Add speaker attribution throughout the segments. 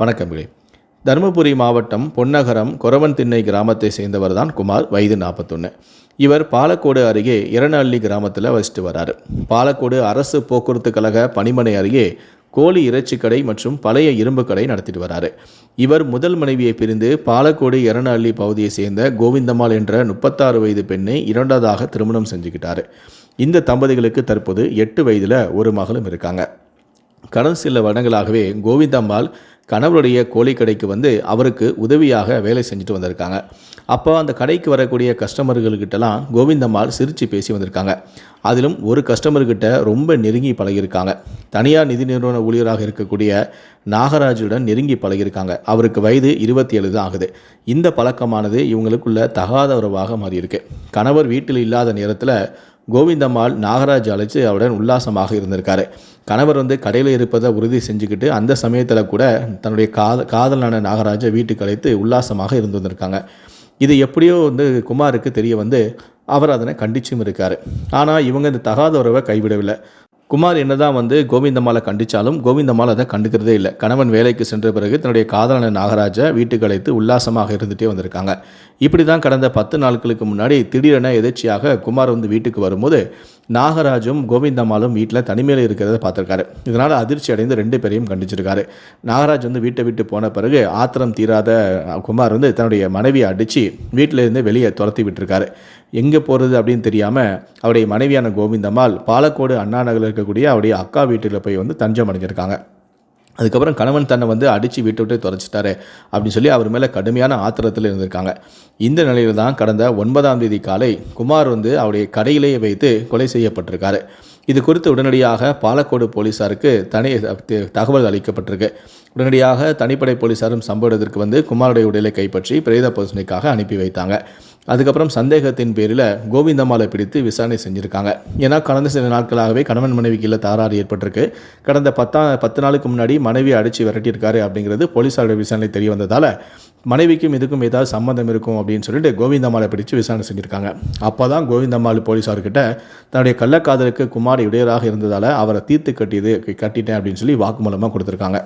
Speaker 1: வணக்கங்களே. தருமபுரி மாவட்டம் பொன்னகரம் கொரவன் திண்ணை கிராமத்தை சேர்ந்தவர் தான் குமார் வயது நாற்பத்தொன்று இவர் பாலக்கோடு அருகே இரநள்ளி கிராமத்தில் வசித்து வராரு. பாலக்கோடு அரசு போக்குவரத்து கழக பணிமனை அருகே கோழி இறைச்சி கடை மற்றும் பழைய இரும்பு கடை நடத்திட்டு வராரு. இவர் முதல் மனைவியை பிரிந்து பாலக்கோடு எரணஅள்ளி பகுதியை சேர்ந்த கோவிந்தம்மாள் என்ற முப்பத்தாறு வயது பெண்ணை இரண்டாவதாக திருமணம் செஞ்சுக்கிட்டாரு. இந்த தம்பதிகளுக்கு தற்போது எட்டு வயதில் ஒரு மகளும் இருக்காங்க. கடந்த சில வருடங்களாகவே கோவிந்தம்மாள் கணவருடைய கோழி கடைக்கு வந்து அவருக்கு உதவியாக வேலை செஞ்சுட்டு வந்திருக்காங்க. அப்போ அந்த கடைக்கு வரக்கூடிய கஸ்டமர்கள்கிட்டலாம் கோவிந்தம்மாள் சிரித்து பேசி வந்திருக்காங்க. அதிலும் ஒரு கஸ்டமர்கிட்ட ரொம்ப நெருங்கி பழகியிருக்காங்க. தனியார் நிதி நிறுவன ஊழியராக இருக்கக்கூடிய நாகராஜுடன் நெருங்கி பழகியிருக்காங்க. அவருக்கு வயது இருபத்தி ஏழு தான் ஆகுது. இந்த பழக்கமானது இவங்களுக்குள்ள தகாத உறவாக மாறியிருக்கு. கணவர் வீட்டில் இல்லாத நேரத்தில் கோவிந்தம்மாள் நாகராஜ் அழைச்சி அவருடன் உல்லாசமாக இருந்திருக்காரு. கணவர் வந்து கடையில் இருப்பதை உறுதி செஞ்சுக்கிட்டு அந்த சமயத்தில் கூட தன்னுடைய காத காதலான நாகராஜை வீட்டுக்கு அழைத்து உல்லாசமாக இருந்து வந்திருக்காங்க. இது எப்படியோ வந்து குமாருக்கு தெரிய வந்து அவர் அதனை கண்டிச்சும் இருக்கார். ஆனால் இவங்க இந்த தகாத உறவை கைவிடவில்லை. குமார் என்னதான் வந்து கோவிந்தமாலை கண்டிச்சாலும் கோவிந்தமால் அதை கண்டுக்கிறதே இல்லை. கணவன் வேலைக்கு சென்ற பிறகு தன்னுடைய காதலான நாகராஜை வீட்டுக்கு அழைத்து உல்லாசமாக இருந்துகிட்டே வந்திருக்காங்க. இப்படி தான் கடந்த பத்து நாட்களுக்கு முன்னாடி திடீரென எதிர்ச்சியாக குமார் வந்து வீட்டுக்கு வரும்போது நாகராஜும் கோவிந்தம்மாளும் வீட்டில் தனிமையில் இருக்கிறத பார்த்துருக்காரு. இதனால் அதிர்ச்சி அடைந்து ரெண்டு பேரையும் கண்டிச்சிருக்காரு. நாகராஜ் வந்து வீட்டை விட்டு போன பிறகு ஆத்திரம் தீராத குமார் வந்து தன்னுடைய மனைவியை அடித்து வீட்டிலேருந்து வெளியே துரத்தி விட்டுருக்காரு. எங்கே போகிறது அப்படின்னு தெரியாமல் அவருடைய மனைவியான கோவிந்தம்மாள் பாலக்கோடு அண்ணா நகரில் இருக்கக்கூடிய அவருடைய அக்கா வீட்டில் போய் வந்து தஞ்சம் அடைஞ்சிருக்காங்க. அதுக்கப்புறம் கணவன் தன்னை வந்து அடித்து விட்டு விட்டு தொலைச்சிட்டாரு அப்படின்னு சொல்லி அவர் மேலே கடுமையான ஆத்திரத்தில் இருந்திருக்காங்க. இந்த நிலையில் தான் கடந்த ஒன்பதாம் தேதி காலை குமார் வந்து அவருடைய கடையிலேயே வைத்து கொலை செய்யப்பட்டிருக்காரு. இது குறித்து உடனடியாக பாலக்கோடு போலீஸாருக்கு தனி தகவல் அளிக்கப்பட்டிருக்கு. உடனடியாக தனிப்படை போலீஸாரும் சம்பவத்திற்கு வந்து குமாருடைய உடலை கைப்பற்றி பிரேத பரிசோதனைக்காக அனுப்பி வைத்தாங்க. அதுக்கப்புறம் சந்தேகத்தின் பேரில் கோவிந்தம்மாளை பிடித்து விசாரணை செஞ்சுருக்காங்க. ஏன்னா கடந்த சில நாட்களாகவே கணவன் மனைவிக்கு இல்லை தகராறு ஏற்பட்டிருக்கு. கடந்த பத்தா பத்து நாளுக்கு முன்னாடி மனைவியை அடித்து விரட்டியிருக்காரு அப்படிங்கிறது போலீஸாருடைய விசாரணை தெரிய வந்ததால் மனைவிக்கும் இதுக்கும் ஏதாவது சம்மந்தம் இருக்கும் அப்படின்னு சொல்லிட்டு கோவிந்தமாலை பிடிச்சு விசாரணை செஞ்சுருக்காங்க. அப்போ தான் கோவிந்தம்மாள் போலீஸார்கிட்ட தன்னுடைய கள்ளக்காதலுக்கு குமார் இடையராக இருந்ததால் அவரை தீர்த்து கட்டியது கட்டிட்டேன் அப்படின்னு சொல்லி வாக்குமூலமாக கொடுத்துருக்காங்க.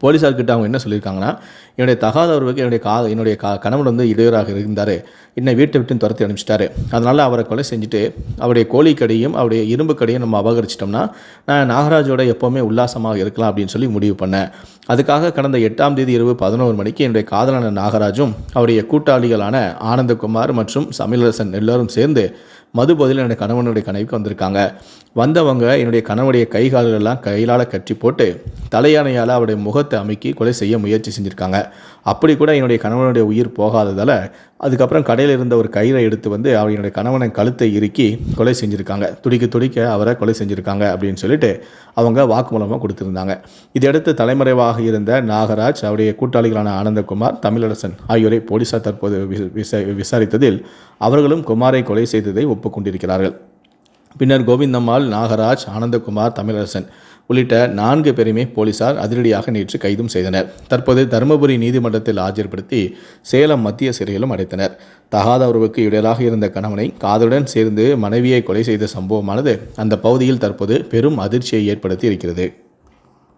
Speaker 1: போலீஸார்கிட்ட அவங்க என்ன சொல்லியிருக்காங்கன்னா என்னுடைய தகாத உறவுக்கு என்னுடைய கா என்னுடைய கா கணவன் வந்து இடையூறாக இருந்தார். என்னை வீட்டை விட்டு துரத்தி அனுப்பிச்சிட்டாரு. அதனால் அவரை கொலை செஞ்சுட்டு அவருடைய கோழி கடையும் அவருடைய இரும்பு கடையும் நம்ம அபகரிச்சிட்டோம்னா நான் நாகராஜோட எப்போவுமே உல்லாசமாக இருக்கலாம் அப்படின்னு சொல்லி முடிவு பண்ணேன். அதுக்காக கடந்த எட்டாம் தேதி இரவு பதினோரு மணிக்கு என்னுடைய காதலான நாகராஜும் அவருடைய கூட்டாளிகளான ஆனந்தகுமார் மற்றும் சமிலரசன் எல்லோரும் சேர்ந்து மது பதில் என்னுடைய கணவனுடைய கனவுக்கு வந்திருக்காங்க. வந்தவங்க என்னுடைய கணவனுடைய கை கால்களெல்லாம் கையிலால் கட்டி போட்டு தலையானையால் அவருடைய முகத்தை அமுக்கி கொலை செய்ய முயற்சி செஞ்சுருக்காங்க. அப்படி கூட என்னுடைய கணவனுடைய உயிர் போகாததால் அதுக்கப்புறம் கடையில் இருந்த ஒரு கயிறை எடுத்து வந்து அவனுடைய கணவனை கழுத்தை இறுக்கி கொலை செஞ்சுருக்காங்க. துடிக்க துடிக்க அவரை கொலை செஞ்சுருக்காங்க அப்படின்னு சொல்லிட்டு அவங்க வாக்குமூலமாக கொடுத்துருந்தாங்க. இதையடுத்து தலைமறைவாக இருந்த நாகராஜ் அவருடைய கூட்டாளிகளான ஆனந்தகுமார் தமிழரசன் ஆகியோரை போலீசார் தற்போது விசாரித்ததில் அவர்களும் குமாரை கொலை செய்ததை ஒப்புக்கொண்டிருக்கிறார்கள். பின்னர் கோவிந்தம்மாள் நாகராஜ் ஆனந்தகுமார் தமிழரசன் உள்ளிட்ட நான்கு பேருமே போலீசார் அதிரடியாக நேற்று கைதும் செய்தனர். தற்போது தருமபுரி நீதிமன்றத்தில் ஆஜர்படுத்தி சேலம் மத்திய சிறையிலும் அடைத்தனர். தகாத உறவுக்கு இடையலாக இருந்த கணவனை காதலுடன் சேர்ந்து மனைவியை கொலை செய்த சம்பவமானது அந்த பகுதியில் தற்போது பெரும் அதிர்ச்சியை ஏற்படுத்தி இருக்கிறது.